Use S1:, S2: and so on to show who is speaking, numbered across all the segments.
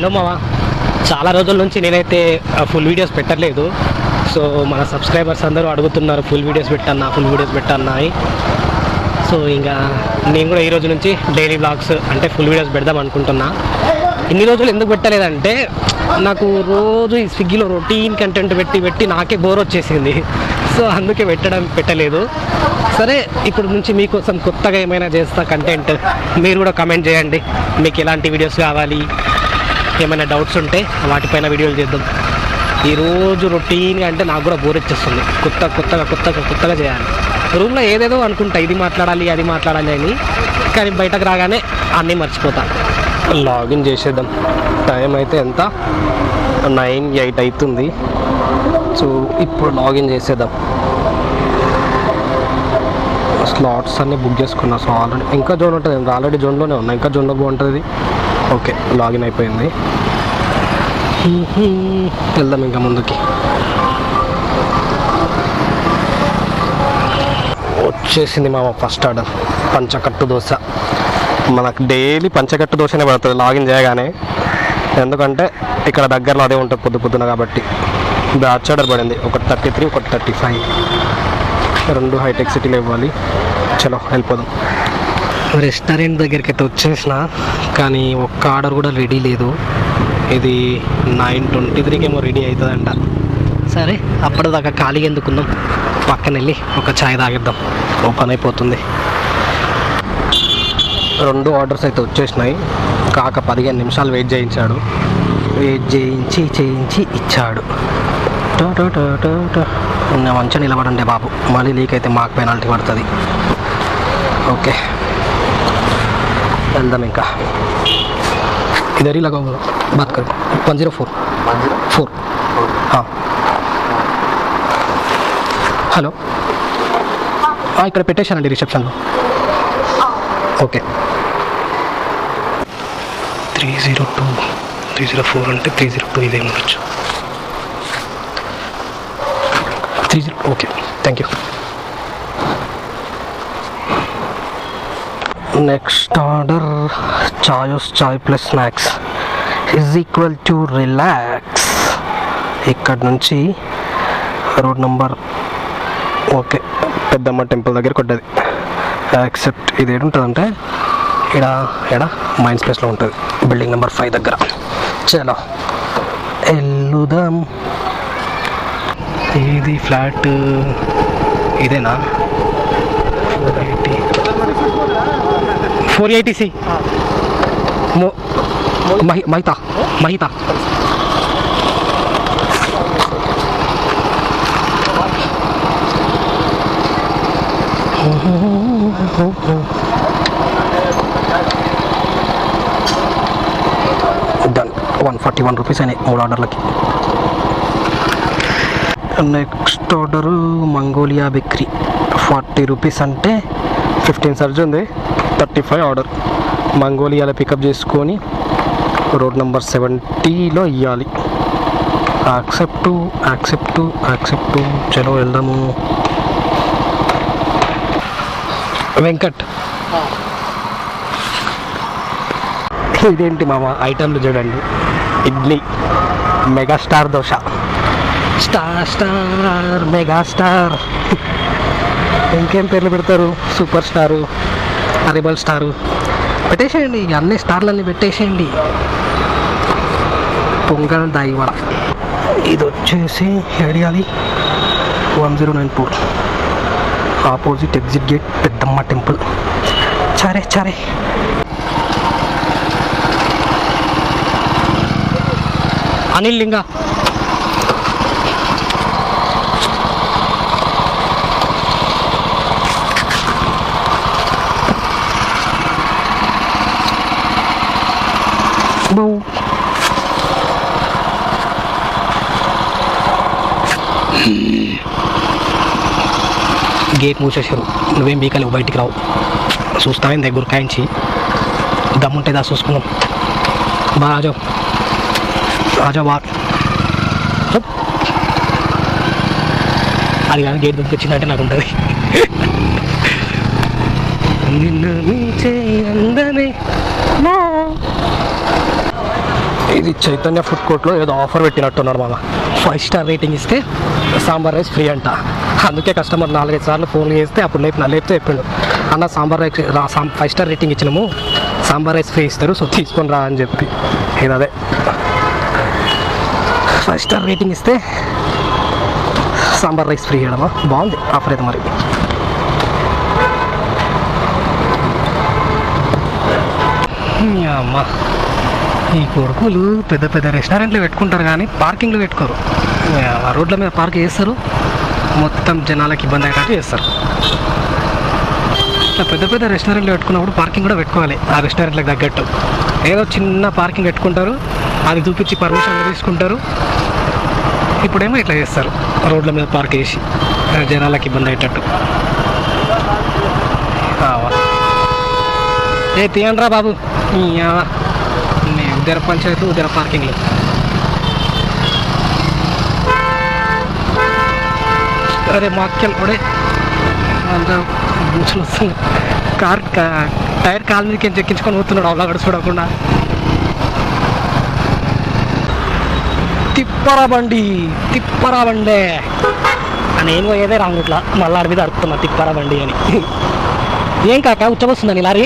S1: Hello మావా చాలా రోజుల నుంచి నేనైతే ఫుల్ వీడియోస్ పెట్టలేదు. సో మన సబ్స్క్రైబర్స్ అందరూ అడుగుతున్నారు ఫుల్ వీడియోస్ పెట్టన్నా ఫుల్ వీడియోస్ పెట్టన్నా సో ఇంకా నేను కూడా ఈ రోజు నుంచి డైలీ బ్లాగ్స్ అంటే ఫుల్ వీడియోస్ పెడదాం అనుకుంటున్నా. ఇన్ని రోజులు ఎందుకు పెట్టలేదంటే నాకు రోజు ఈ స్విగ్గీలో రొటీన్ కంటెంట్ పెట్టి పెట్టి నాకే బోర్ వచ్చేసింది. సో అందుకే పెట్టడం పెట్టలేదు. సరే ఇప్పుడు నుంచి మీకోసం కొత్తగా ఏమైనా చేస్తా కంటెంట్ మీరు కూడా కమెంట్ చేయండి. మీకు ఎలాంటి వీడియోస్ కావాలి? ఏమైనా డౌట్స్ ఉంటే వాటిపైన వీడియోలు చేద్దాం. ఈరోజు రొటీన్గా అంటే నాకు కూడా బోర్ వచ్చేస్తుంది. కొత్త కొత్తగా కొత్తగా కొత్తగా చేయాలి. రూమ్లో ఏదేదో అనుకుంటా ఇది మాట్లాడాలి అది మాట్లాడాలి అని. కానీ బయటకు రాగానే అన్నీ మర్చిపోతా. లాగిన్ చేసేద్దాం. టైం అయితే ఎంత? నైన్ ఎయిట్ అవుతుంది. సో ఇప్పుడు లాగిన్ చేసేద్దాం. స్లాట్స్ అన్నీ బుక్ చేసుకున్నా సో ఆల్రెడీ ఇంకా జోన్ ఉంటుంది. ఆల్రెడీ జోన్లోనే ఉన్నా ఇంకా జోన్లో బాగుంటుంది. ఓకే లాగిన్ అయిపోయింది. వెళ్దాం ఇంకా ముందుకి. వచ్చేసింది మా ఫస్ట్ ఆర్డర్ పంచకట్టు దోశ. మనకు డైలీ పంచకట్టు దోశనే పడుతుంది లాగిన్ చేయగానే. ఎందుకంటే ఇక్కడ దగ్గరలో అదే ఉంటుంది పొద్దు పొద్దున కాబట్టి. బ్యాచ్ ఆర్డర్ పడింది ఒకటి థర్టీ త్రీ ఒకటి థర్టీ ఫైవ్ రెండు హైటెక్ సిటీలు ఇవ్వాలి. చలో వెళ్ళిపోదాం. రెస్టారెంట్ దగ్గరికి అయితే వచ్చేసిన కానీ ఒక్క ఆర్డర్ కూడా రెడీ లేదు. ఇది నైన్ ట్వంటీ త్రీకి ఏమో రెడీ అవుతుందంట సరే అప్పటిదాకా ఖాళీగా ఎందుకుందాం పక్కన వెళ్ళి ఒక ఛాయ్ తాగిద్దాం. ఓపెన్ అయిపోతుంది. రెండు ఆర్డర్స్ అయితే వచ్చేసినాయి. కాక పదిహేను నిమిషాలు వెయిట్ చేయించాడు. వెయిట్ చేయించి చేయించి ఇచ్చాడు. మంచిగా నిలబడండి బాబు. మళ్ళీ లీక్ అయితే మాకు పెనాల్టీ పడుతుంది. ఓకే. వెళ్దాం ఇంకా इधर ही लगा हुआ बात करो वन जीरो फोर फोर हाँ హలో ఇక్కడ పెట్టేశానండి రిసెప్షన్లో okay three zero two three zero four అంటే త్రీ జీరో టూ ఇదే ఉండొచ్చు three zero okay thank you Next order Chaayos chai plus snacks is equal to relax ఇక్కడ నుంచి road number okay Peddamma temple దగ్గర కొట్టది. Accept ఇది ఏడుంటుందంటే ఇక్కడ ఎడ మైండ్ స్పేస్లో ఉంటుంది. బిల్డింగ్ నెంబర్ ఫైవ్ దగ్గర. చలో. ఎల్లుదాం. ఇది ఫ్లాట్ ఇదేనా four eighty four eighty C Mahitha Mahitha done one forty one rupees అయినాయి మూడు ఆర్డర్లకి నెక్స్ట్ ఆర్డరు మంగోలియా బిక్రీ ఫార్టీ రూపీస్ అంటే ఫిఫ్టీన్ సర్జ్ ఉంది థర్టీ ఫైవ్ ఆర్డర్ మంగోలియాలో పికప్ చేసుకొని రోడ్ నెంబర్ సెవెంటీలో ఇవ్వాలి యాక్సెప్ట్ యాక్సెప్ట్ యాక్సెప్ట్ చలో వెళ్దాము. వెంకట్. ఇదేంటి మామ ఐటమ్లు చూడండి. Idli. Megastar dosa. Star star megastar ఇంకేం పేర్లు పెడతారు? సూపర్ స్టారు అరిబల్ స్టారు పెట్టేసేయండి అన్ని స్టార్లన్నీ పెట్టేసేయండి. పొంగల్ దాయివాడ ఇది వచ్చేసి ఏడియాలి. One zero nine four. Opposite exit gate Peddamma temple. సరే సరే. అనిల్ లింగా. బౌ గేట్ మూసేసారు నువ్వేం బీకలేవు బయటికి రావు. చూస్తావేం దగ్గర కాయించి దమ్ముంటే దా చూసుకుందాం. బా రాజావు రాజా బా. అది కానీ గేట్ పంపించిందంటే నాకు ఉంటుంది. నిన్ను మించే అందమే. నా. ఇది చైతన్య ఫుడ్ కోర్ట్లో ఏదో ఆఫర్ పెట్టినట్టున్నారు మామ. ఫైవ్ స్టార్ రేటింగ్ ఇస్తే సాంబార్ రైస్ ఫ్రీ అంట. అందుకే కస్టమర్ నాలుగైదు సార్లు ఫోన్ చేస్తే అప్పుడు లేపు లేపితే చెప్పిండు. అన్న sambar rice five star rating ఇచ్చినాము. సాంబార్ రైస్ ఫ్రీ ఇస్తారు సో తీసుకొని రా అని చెప్పి. ఇది అదే. ఫైవ్ స్టార్ రేటింగ్ ఇస్తే సాంబార్ రైస్ ఫ్రీ ఇవ్వడమా బాగుంది ఆఫర్ అయితే మరి. అమ్మా అమ్మ. ఈ కొడుకులు పెద్ద పెద్ద రెస్టారెంట్లు పెట్టుకుంటారు కానీ పార్కింగ్లు పెట్టుకోరు. రోడ్ల మీద పార్క్ చేస్తారు. మొత్తం జనాలకి ఇబ్బంది అయ్యేటట్టు చేస్తారు. ఇట్లా పెద్ద పెద్ద రెస్టారెంట్లు పెట్టుకున్నప్పుడు పార్కింగ్ కూడా పెట్టుకోవాలి ఆ రెస్టారెంట్లకు తగ్గట్టు. ఏదో చిన్న పార్కింగ్ పెట్టుకుంటారు అది చూపించి పర్మిషన్ తీసుకుంటారు. ఇప్పుడేమో ఇట్లా చేస్తారు రోడ్ల మీద పార్క్ చేసి జనాలకు జనాలకి ఇబ్బంది అయ్యేటట్టు. ఏ తీయండి రా బాబు ఈ పంచాయతీ ఉదర పార్కింగ్లు. అరే మాక్కెల్ ఒడే అంత బూచులు వస్తుంది కార్ టైర్ కాలు మీదకి చెక్కించుకొని పోతున్నాడు అలా కూడా చూడకుండా. తిప్పరా బండి తిప్పరా బండే నేను పోయేదే రాంగ్ ఇట్లా మళ్ళీ మీద అడుగుతున్నా తిప్పరా బండి అని. ఏం కాక ఉచ్చబోస్తుందని లారీ?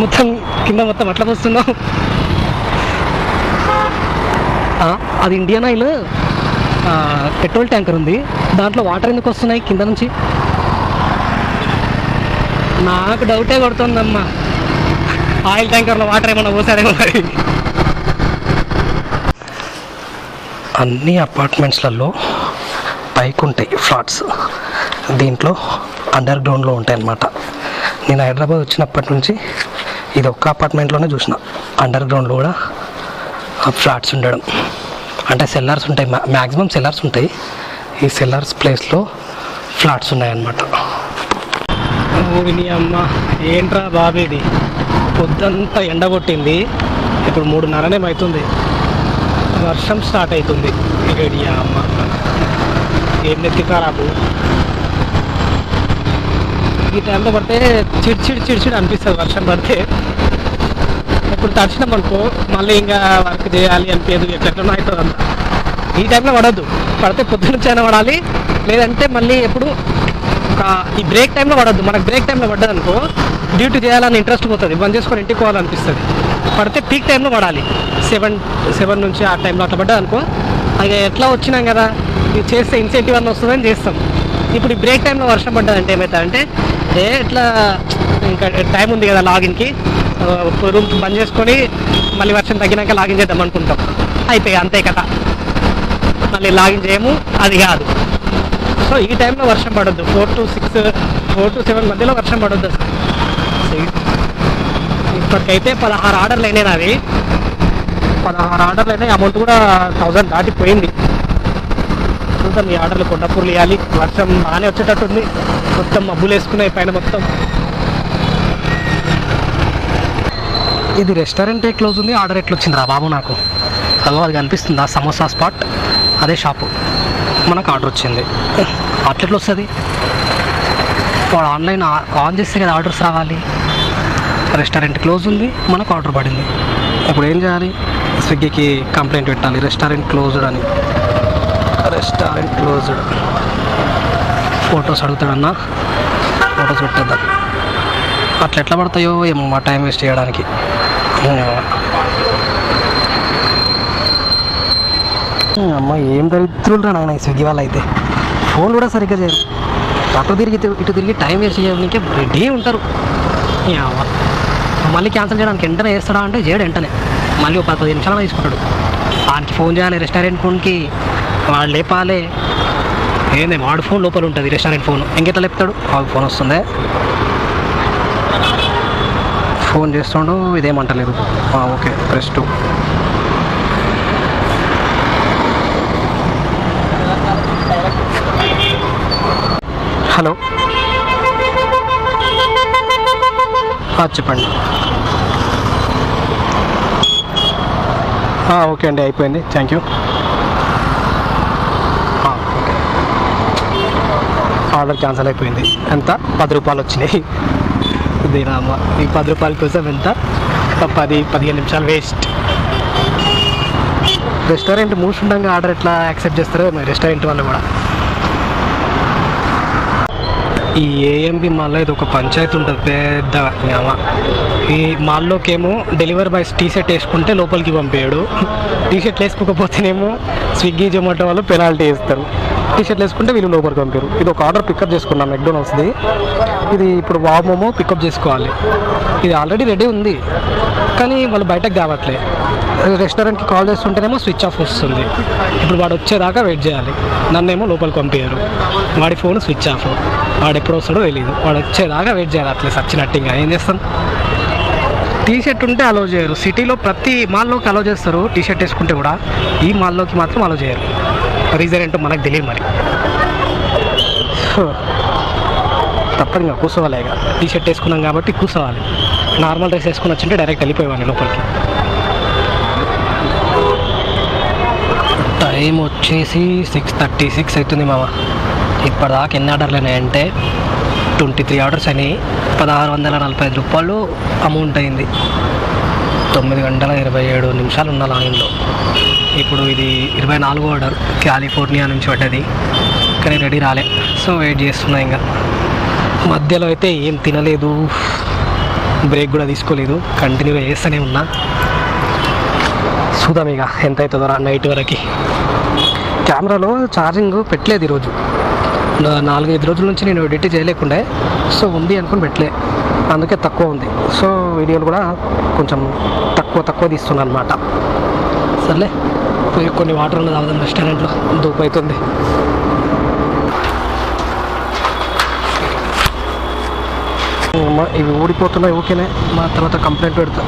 S1: మొత్తం కింద మొత్తం అట్లా పోస్తున్నావు అది ఇండియన్ ఆయిల్ పెట్రోల్ ట్యాంకర్ ఉంది. దాంట్లో వాటర్ ఎందుకు వస్తున్నాయి కింద నుంచి? నాకు డౌటే కొడుతుందమ్మా. ఆయిల్ ట్యాంకర్లో వాటర్ ఏమన్నా పోసాడేమో మరి. అన్ని అపార్ట్మెంట్స్లలో పైకి ఉంటాయి ఫ్లాట్స్ దీంట్లో అండర్ గ్రౌండ్లో ఉంటాయి అన్నమాట నేను హైదరాబాద్ వచ్చినప్పటి నుంచి ఇది ఒక్క అపార్ట్మెంట్లోనే చూసిన. అండర్ గ్రౌండ్లో కూడా ఫ్లాట్స్ ఉండడం. అంటే సెల్లర్స్ ఉంటాయి. మ్యాక్సిమం సెల్లర్స్ ఉంటాయి. ఈ సెల్లర్స్ ప్లేస్లో ఫ్లాట్స్ ఉన్నాయన్నమాట. నీ అమ్మ ఏంట్రా బాబు ఇది? పొద్దంతా ఎండ కొట్టింది. ఇప్పుడు మూడున్నరనే అవుతుంది వర్షం స్టార్ట్ అవుతుంది ఇగడి అమ్మ. ఏం నెత్తికారాబు ఈ టైంలో పడితే చిడ్చిడి చిడిచిడి అనిపిస్తుంది వర్షం పడితే. ఇప్పుడు తడిచినాం అనుకో మళ్ళీ ఇంకా వర్క్ చేయాలి అనిపించదు ఎట్లెట్లనో అవుతుంది అంత ఈ టైంలో పడద్దు. పడితే పొద్దున్న అయినా పడాలి. లేదంటే మళ్ళీ ఎప్పుడు ఒక ఈ బ్రేక్ టైంలో పడద్దు. మనకు బ్రేక్ టైంలో పడ్డది అనుకో డ్యూటీ చేయాలని ఇంట్రెస్ట్ పోతుంది. బంద్ చేసుకొని ఇంటికి పోవాలనిపిస్తుంది. పడితే పీక్ టైంలో పడాలి. సెవెన్ సెవెన్ నుంచి ఆ టైంలో అట్లా పడ్డది అనుకో అది ఎట్లా వచ్చినాం కదా? ఇది చేస్తే ఇన్సెంటివ్ అన్న వస్తుందని చేస్తాం. ఇప్పుడు ఈ బ్రేక్ టైంలో వర్షం పడ్డదంటే ఏమవుతుందంటే ఏ ఇట్లా ఇంకా టైం ఉంది కదా లాగిన్కి. రూమ్ బంద్ చేసుకొని మళ్ళీ వర్షం తగ్గినాక లాగిన్ చేద్దాం అనుకుంటాం. అయిపోయి అంతే కదా. మళ్ళీ లాగిన్ చేయము అది కాదు. సో ఈ టైంలో వర్షం పడొద్దు. Four to six four to seven మధ్యలో వర్షం పడొద్దు. ఇప్పటికైతే పదహారు ఆర్డర్లు అయినాయి నావి. పదహారు ఆర్డర్లు అయినాయి. అమౌంట్ కూడా థౌజండ్ దాటిపోయింది. చూద్దాం ఈ ఆర్డర్లు కొండపూర్లు ఇవ్వాలి వర్షం బాగానే వచ్చేటట్టుంది. మొత్తం మబ్బులు వేసుకున్నాయి పైన మొత్తం. ఇది రెస్టారెంట్ క్లోజ్ ఉంది ఆర్డర్ ఎట్లా వచ్చింది రా బాబు నాకు? అదో అది కనిపిస్తుంది? ఆ సమోసా స్పాట్? అదే షాపు. మనకు ఆర్డర్ వచ్చింది. అట్లెట్లా వస్తుంది? వాడు ఆన్లైన్ ఆన్ చేస్తే కదా ఆర్డర్స్ రావాలి. రెస్టారెంట్ క్లోజ్ ఉంది మనకు ఆర్డర్ పడింది. ఇప్పుడు ఏం చేయాలి? స్విగ్గీకి కంప్లైంట్ పెట్టాలి. రెస్టారెంట్ క్లోజ్డ్ అని. Restaurant closed. ఫొటోస్ అడుగుతాడన్న. ఫొటోస్ పెట్టేద్దాం. అట్లా ఎట్లా పడతాయో ఏమో మా టైం వేస్ట్ చేయడానికి. అమ్మ ఏం దరిద్రులు రా నాయన స్విగ్గీ వాళ్ళు అయితే ఫోన్ కూడా సరిగ్గా చేయరు. అటు తిరిగి ఇటు- తిరిగి టైం వేస్ట్ చేయడానికి రెడీ ఉంటారు. అవ్వ. మళ్ళీ క్యాన్సిల్ చేయడానికి వెంటనే వేస్తాడా అంటే చేయడు వెంటనే. మళ్ళీ ఒక పది పది నిమిషాలు తీసుకుంటాడు. వానికి ఫోన్ చేయాలి రెస్టారెంట్ ఫోన్కి. వాళ్ళు లేపాలి. ఏంది వాడు ఫోన్ లోపల ఉంటుంది రెస్టారెంట్ ఫోన్. ఇంకెట్లా లేపుతాడు? వాడు ఫోన్ వస్తుంది. ఫోన్ చేస్తుండు ఇదేమంటలేదు ఓకే ప్రెస్ టూ. హలో. చెప్పండి. ఓకే అండి అయిపోయింది. థ్యాంక్ యూ ఆ, ఓకే ఆర్డర్ క్యాన్సిల్ అయిపోయింది. ఎంత? పది రూపాయలు వచ్చినాయి. దీనమ్మ ఈ పది రూపాయల కోసం ఎంత? పది పదిహేను నిమిషాలు వేస్ట్. రెస్టారెంట్ మూసుండగా ఆర్డర్ ఎట్లా యాక్సెప్ట్ చేస్తారో మరి రెస్టారెంట్ వాళ్ళు కూడా. ఈ ఏఎంబి మాల్లో ఇది ఒక పంచాయతీ ఉంటుంది పెద్ద జ్ఞామ ఈ మాల్లోకేమో డెలివరీ బాయ్స్ టీ షర్ట్ వేసుకుంటే లోపలికి పంపేయడు. టీ షర్ట్ వేసుకోకపోతేనేమో స్విగ్గీ జొమాటో వాళ్ళు పెనాల్టీ వేస్తారు. టీషర్ట్ వేసుకుంటే వీళ్ళు లోపలికి పంపారు. ఇది ఒక ఆర్డర్ పికప్ చేసుకున్నాం మెక్డోనల్స్ది ఇది ఇప్పుడు వామోమో పికప్ చేసుకోవాలి. ఇది ఆల్రెడీ రెడీ ఉంది. కానీ వాళ్ళు బయటకు కావట్లే రెస్టారెంట్కి కాల్ చేస్తుంటేనేమో స్విచ్ ఆఫ్ వస్తుంది. ఇప్పుడు వాడు వచ్చేదాకా వెయిట్ చేయాలి. నన్నేమో లోపలికి పంపారు వాడి ఫోన్ స్విచ్ ఆఫ్ వాడు ఎప్పుడు వస్తాడో తెలియదు వాడు వచ్చేదాకా వెయిట్ చేయాలి అట్లే సచ్చినట్టుగా ఇంకా ఏం చేస్తాం? టీ షర్ట్ ఉంటే అలో చేయరు. సిటీలో ప్రతి మాల్లోకి అలో చేస్తారు టీ షర్ట్ వేసుకుంటే కూడా. ఈ మాల్లోకి మాత్రం అలో చేయరు. రీజన్ ఏంటో మనకు తెలియదు మరి. తప్పదు ఇంకా కూర్చోవాలి ఇక. టీ షర్ట్ వేసుకున్నాం కాబట్టి కూర్చోవాలి. నార్మల్ డ్రెస్ వేసుకుని వచ్చింటే డైరెక్ట్ వెళ్ళిపోయేవాడిని లోపలికి. టైం వచ్చేసి సిక్స్ థర్టీ సిక్స్ అవుతుంది మామ. ఇప్పటిదాకా ఎన్ని ఆర్డర్లు అయినాయంటే ట్వంటీ త్రీ ఆర్డర్స్ అయినాయి. పదహారు వందల నలభై ఐదు రూపాయలు అమౌంట్ అయింది. తొమ్మిది గంటల ఇరవై ఏడు నిమిషాలు ఉన్న లైన్లో. ఇప్పుడు ఇది ఇరవై నాలుగో ఆర్డర్. కాలిఫోర్నియా నుంచి పడ్డది. కానీ రెడీ రాలే. సో వెయిట్ చేస్తున్నా ఇంకా. మధ్యలో అయితే ఏం తినలేదు. బ్రేక్ కూడా తీసుకోలేదు. కంటిన్యూగా చేస్తూనే ఉన్నా. చూద్దాం ఇక ఎంత అవుతుందో రా నైట్ వరకు. కెమెరాలో ఛార్జింగ్ పెట్టలేదు ఈరోజు. నాలుగైదు రోజుల నుంచి నేను ఎడిట్ చేయలేకుండే. సో ఉంది అనుకుని పెట్టలే. అందుకే తక్కువ ఉంది. సో వీడియోలు కూడా కొంచెం తక్కువ తక్కువ తీస్తున్నాను అనమాట సర్లే పోయి కొన్ని వాటర్లు తాగుదాం రెస్టారెంట్లో. దూపు అవుతుంది ఇవి ఊడిపోతున్నాయి ఓకేనే మా తర్వాత కంప్లైంట్ పెడతా.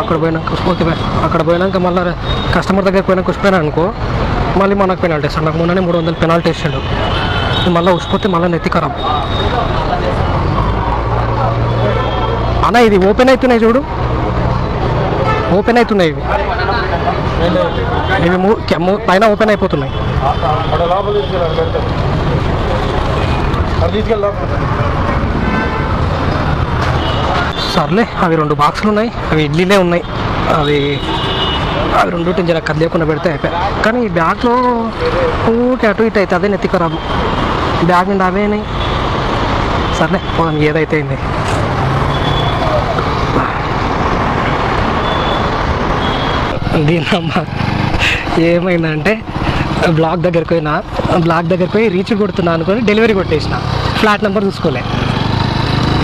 S1: అక్కడ పోయినాక ఓకే అక్కడ పోయినాక మళ్ళీ కస్టమర్ దగ్గరికి పోయినాక వచ్చిపోయినా అనుకో మళ్ళీ మనకు పెనాల్టీ ఇస్తాడు నాకు మొన్ననే మూడు వందలు పెనాల్టీ ఇచ్చాడు. మళ్ళీ ఉసిపోతే మళ్ళీ నెత్తికరం అన్న ఇది ఓపెన్ అవుతున్నాయి చూడు. ఓపెన్ అవుతున్నాయి ఇవి. ఇవి పైన ఓపెన్ అయిపోతున్నాయి. సర్లే అవి రెండు బాక్సులు ఉన్నాయి అవి ఇడ్లీలే ఉన్నాయి. అవి అవి రెండు జర కదిలేకుండా పెడితే అయిపోయాయి కానీ ఈ బ్యాగ్లో ఊరికే అటు ఇటు అయితే అదే నెత్తికరాదు బ్యాగ్ నిండా అవే అయినాయి సర్లే పోదాం ఏదైతే అయింది. దీనమ్మా ఏమైందంటే బ్లాక్ దగ్గరికి పోయినా బ్లాక్ దగ్గరికి పోయి రీచ్ కొడుతున్నా అనుకొని డెలివరీ కొట్టేసిన. ఫ్లాట్ నెంబర్ చూసుకోలే.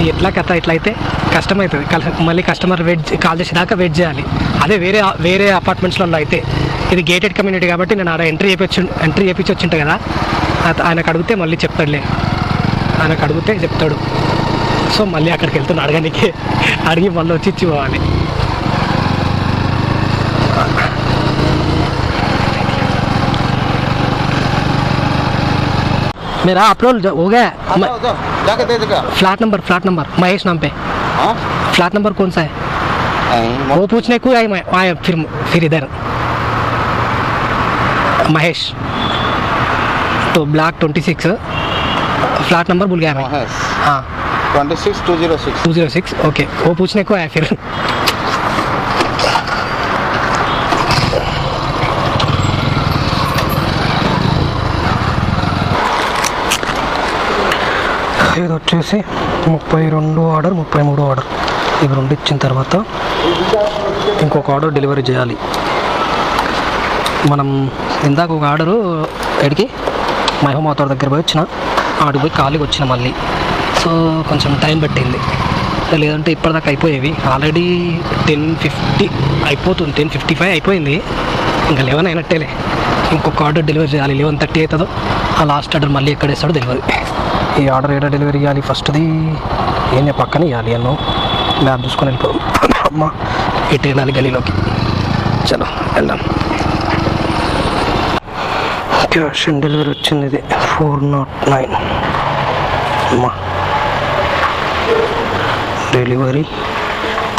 S1: ఎట్లా కథ ఇట్లా అయితే కష్టమవుతుంది మళ్ళీ కస్టమర్ వెయిట్ కాల్ చేసేదాకా వెయిట్ చేయాలి. అదే వేరే వేరే అపార్ట్మెంట్స్లలో అయితే. ఇది గేటెడ్ కమ్యూనిటీ కాబట్టి నేను ఆడ ఎంట్రీ చేపించు ఎంట్రీ చేపించి వచ్చింటా కదా. అత- ఆయనకు అడిగితే మళ్ళీ చెప్తాడులే. ఆయనకు అడిగితే చెప్తాడు. సో మళ్ళీ అక్కడికి వెళ్తున్నా అడగడానికి అడిగి మళ్ళీ వచ్చి ఇచ్చి పోవాలి मेरा अप्रोल हो गया
S2: हाँ, जाओ, जाओ, जाके दे देगा
S1: flat number flat number Mahesh नाम पे।
S2: हाँ?
S1: फ्लैट नंबर कौन सा है? वो पूछने को आए मैं आए फिर फिर इधर। महेश। तो block twenty six flat number भूल गया मैं। हाँ।
S2: Twenty six two zero six
S1: two zero six okay वो पूछने को आया फिर। ఇది వచ్చేసి ముప్పై రెండు ఆర్డర్ ముప్పై మూడు ఆర్డర్. ఇవి రెండు ఇచ్చిన తర్వాత ఇంకొక ఆర్డర్ డెలివరీ చేయాలి. మనం ఇందాక ఒక ఆర్డరు ఎడికి మహిమాతోడ దగ్గర పోయి వచ్చిన ఆడికి పోయి ఖాళీకి వచ్చిన మళ్ళీ. సో కొంచెం టైం పట్టింది. లేదంటే ఇప్పటిదాకా అయిపోయేవి. ఆల్రెడీ టెన్ ఫిఫ్టీ అయిపోతుంది టెన్ ఫిఫ్టీ ఫైవ్ అయిపోయింది. ఇంకా లెవెన్ అయినట్టేలే. ఇంకొక ఆర్డర్ డెలివరీ చేయాలి లెవెన్ థర్టీ అవుతుందో ఆ లాస్ట్ ఆర్డర్ మళ్ళీ ఎక్కడ వేస్తాడో డెలివరీ ఈ ఆర్డర్ ఏడా డెలివరీ ఇవ్వాలి ఫస్ట్ది ఏం పక్కన ఇవ్వాలి అన్నో. మ్యాప్ చూసుకొని వెళ్ళిపోదాం. అమ్మ ఇటు వెళ్ళాలి గలీలోకి చలో వెళ్దాం. క్యాష్ ఆన్ డెలివరీ వచ్చింది ఇది. Four nought nine. అమ్మా. Delivery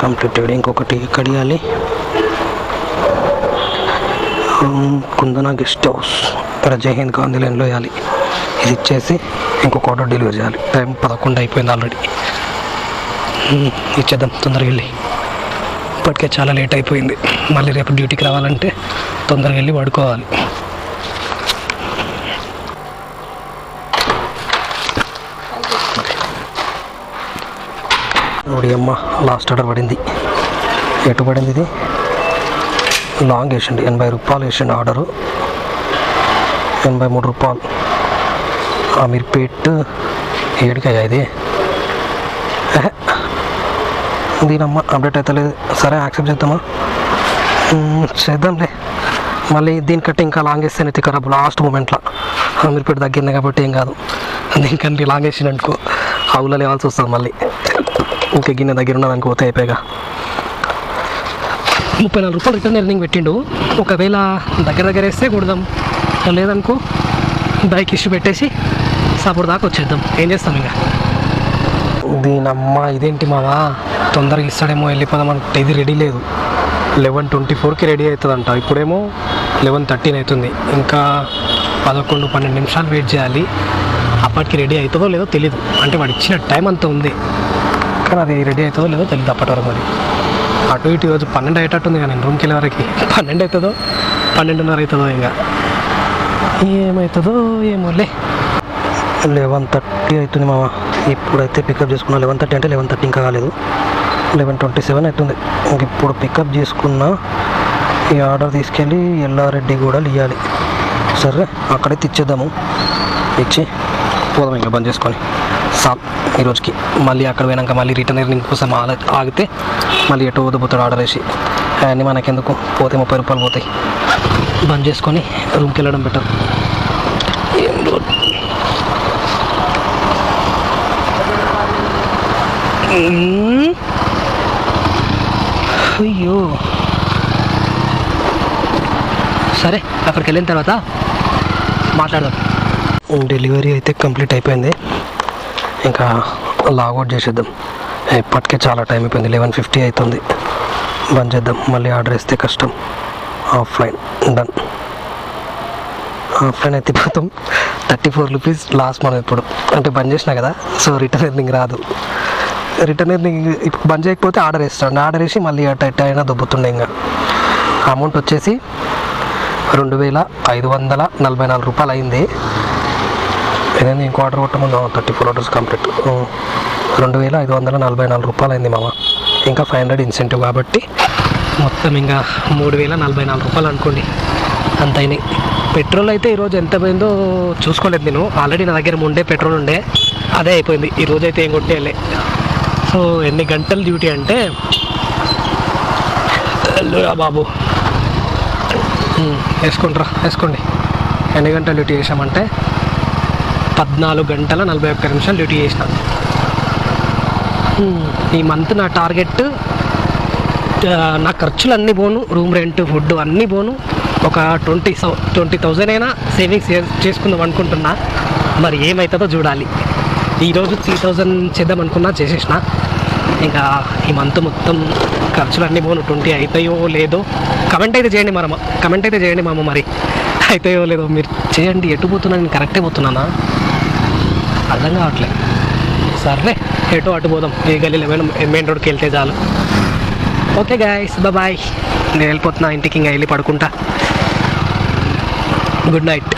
S1: completed. ఇంకొకటి కడియాలి కుందన గెస్ట్ హౌస్. ఇక్కడ గాంధీ లైన్లో వేయాలి ఇది ఇచ్చేసి ఇంకొక ఆర్డర్ డెలివరీ చేయాలి. టైం పదకొండు అయిపోయింది ఆల్రెడీ. ఇచ్చేద్దాం తొందరగా వెళ్ళి. ఇప్పటికే చాలా లేట్ అయిపోయింది. మళ్ళీ రేపు డ్యూటీకి రావాలంటే తొందరగా వెళ్ళి పడుకోవాలి. అమ్మ లాస్ట్ ఆర్డర్ పడింది. ఎటు పడింది ఇది? లాంగ్ వేసిండు ఎనభై రూపాయలు వేసిండు ఆర్డరు. ఎనభై మూడు రూపాయలు. అమీర్పేట్ ఏడుకయ్యా ఇది. ఎహె. దీనమ్మ అప్డేట్ అయితే లేదు. సరే యాక్సెప్ట్ చేద్దామా? చేద్దాంలే. మళ్ళీ దీనికంటే ఇంకా లాంగ్ వేస్తేనే తిక్కరాబు లాస్ట్ మూమెంట్లో. అమీర్పేట దగ్గరనే కాబట్టి ఏం కాదు. దీనికంటే లాంగ్ వేసిన అనుకో హౌలో లేవాల్సి వస్తుంది మళ్ళీ. ఇంకా గిన్నె దగ్గర ఉన్నదానికి పోతే అయిపోయాగా. ముప్పై నాలుగు రూపాయలు రిటర్న్ ఎర్నింగ్ పెట్టిండు. ఒకవేళ దగ్గర దగ్గర వేస్తే కొడదాం. లేదనుకో బైక్ ఇష్యూ పెట్టేసి సపోర్ట్ దాకా వచ్చేద్దాం. ఏం చేస్తాం ఇంకా? దీనమ్మ ఇదేంటి మావా? తొందరగా ఇస్తాడేమో వెళ్ళిపోదాం అంటే ఇది రెడీ లేదు. లెవెన్ ట్వంటీ ఫోర్కి రెడీ అవుతుందంట. ఇప్పుడేమో లెవెన్ థర్టీన్ అవుతుంది. ఇంకా పదకొండు పన్నెండు నిమిషాలు వెయిట్ చేయాలి. అప్పటికి రెడీ అవుతుందో లేదో తెలియదు అంటే వాడు ఇచ్చిన టైం అంత ఉంది. కానీ అది రెడీ అవుతుందో లేదో తెలియదు అప్పటి వరకు మరి. అటు ఇటు ఈరోజు పన్నెండు అయ్యేటట్టుంది కానీ నేను రూమ్కి వెళ్ళే వరకు. పన్నెండు అవుతుందో? పన్నెండున్నర అవుతుందో ఇంకా? ఏమవుతుందో ఏమోలే. లెవెన్ థర్టీ అవుతుంది మామ. ఇప్పుడైతే పికప్ చేసుకున్నా. లెవెన్ థర్టీ అంటే లెవెన్ థర్టీ ఇంకా కాలేదు. లెవెన్ ట్వంటీ సెవెన్ అవుతుంది. ఇంక ఇప్పుడు పికప్ చేసుకున్నా ఈ ఆర్డర్ తీసుకెళ్ళి ఎల్లారెడ్డి కూడా ఇవ్వాలి సరే అక్కడే తెచ్చేద్దాము. ఇచ్చి పోదాం ఇంకా బంద్ చేసుకొని. సాల్ ఈరోజుకి మళ్ళీ అక్కడ పోయినాక మళ్ళీ రిటర్న్ ఎర్నింగ్ కోసం ఆల ఆగితే మళ్ళీ ఎటు వదిలిపోతాడు ఆర్డర్ వేసి. అవన్నీ మనకెందుకు? పోతే ముప్పై రూపాయలు పోతాయి. బంద్ చేసుకొని రూమ్కి వెళ్ళడం బెటర్ ఏం రోజు మ్మ్. అయ్యో. సరే అక్కడికి వెళ్ళిన తర్వాత మాట్లాడదాం. డెలివరీ అయితే కంప్లీట్ అయిపోయింది. ఇంకా లాగౌట్ చేసేద్దాం. ఇప్పటికే చాలా టైం అయిపోయింది. లెవెన్ ఫిఫ్టీ అవుతుంది. బంద్ చేద్దాం. మళ్ళీ ఆర్డర్ ఇస్తే కష్టం. ఆఫ్లైన్. డన్ ఆఫ్లైన్ అయితే పోతాం థర్టీ ఫోర్ రూపీస్ లాస్ట్ మనం ఇప్పుడు. అంటే బంద్ చేసినా కదా సో రిటర్న్ ఎర్నింగ్ రాదు. రిటర్న్ ఇప్పుడు బంద్ చేయకపోతే ఆర్డర్ వేస్తాడు ఆర్డర్ వేసి మళ్ళీ అటు ఇటు అయినా దొబ్బుతుండే ఇంకా. అమౌంట్ వచ్చేసి రెండు వేల ఐదు వందల నలభై నాలుగు రూపాయలు అయింది. ఏదైనా ఇంకో ఆర్డర్ కొట్టమని థర్టీ ఫోర్ ఆర్డర్స్ కంప్లీట్. రెండు వేల ఐదు వందల నలభై నాలుగు రూపాయలు అయింది మామ. ఇంకా ఫైవ్ హండ్రెడ్ ఇన్సెంటివ్ కాబట్టి మొత్తం ఇంకా మూడు వేల నలభై నాలుగు రూపాయలు అనుకోండి. అంత అయినాయి. పెట్రోల్ అయితే ఈరోజు ఎంత పోయిందో చూసుకోలేదు నేను. ఆల్రెడీ నా దగ్గర ఉండే పెట్రోల్ ఉండే. అదే అయిపోయింది. ఈరోజు అయితే ఏం కొట్టేయాలి? సో ఎన్ని గంటల డ్యూటీ అంటే? బాబు. వేసుకుంట్రా? వేసుకోండి. ఎన్ని గంటలు డ్యూటీ చేసామంటే పద్నాలుగు గంటల నలభై ఒక్క నిమిషాలు డ్యూటీ చేసిన. ఉమ్, ఈ మంత్ నా టార్గెట్ నా ఖర్చులు అన్నీ పోను రూమ్ రెంట్ ఫుడ్ అన్నీ పోను. ఒక ట్వంటీ సౌ ట్వంటీ థౌజండ్ అయినా సేవింగ్స్ చేసుకుందాం అనుకుంటున్నా. మరి ఏమవుతుందో చూడాలి. ఈరోజు త్రీ థౌజండ్ చేద్దాం అనుకున్నా చేసేసిన. ఇంకా ఈ మంత్ మొత్తం ఖర్చులు అన్నీ పోను ట్వంటీ అవుతాయో లేదో. కమెంట్ అయితే చేయండి మరమ్మ. కమెంట్ అయితే చేయండి మామ మరి. అవుతాయో లేదో మీరు చేయండి. ఎటు పోతున్నా నేను కరెక్టే పోతున్నానా? అర్థం కావట్లేదు సర్లే ఎటు అటు పోదాం. ఏ గల్లీలో మెయిన్ మెయిన్ రోడ్కి వెళ్తే చాలు. ఓకే గాయస్ బాయ్ నేను వెళ్ళిపోతున్నా ఇంటికి ఇంకా వెళ్ళి పడుకుంటా. Good night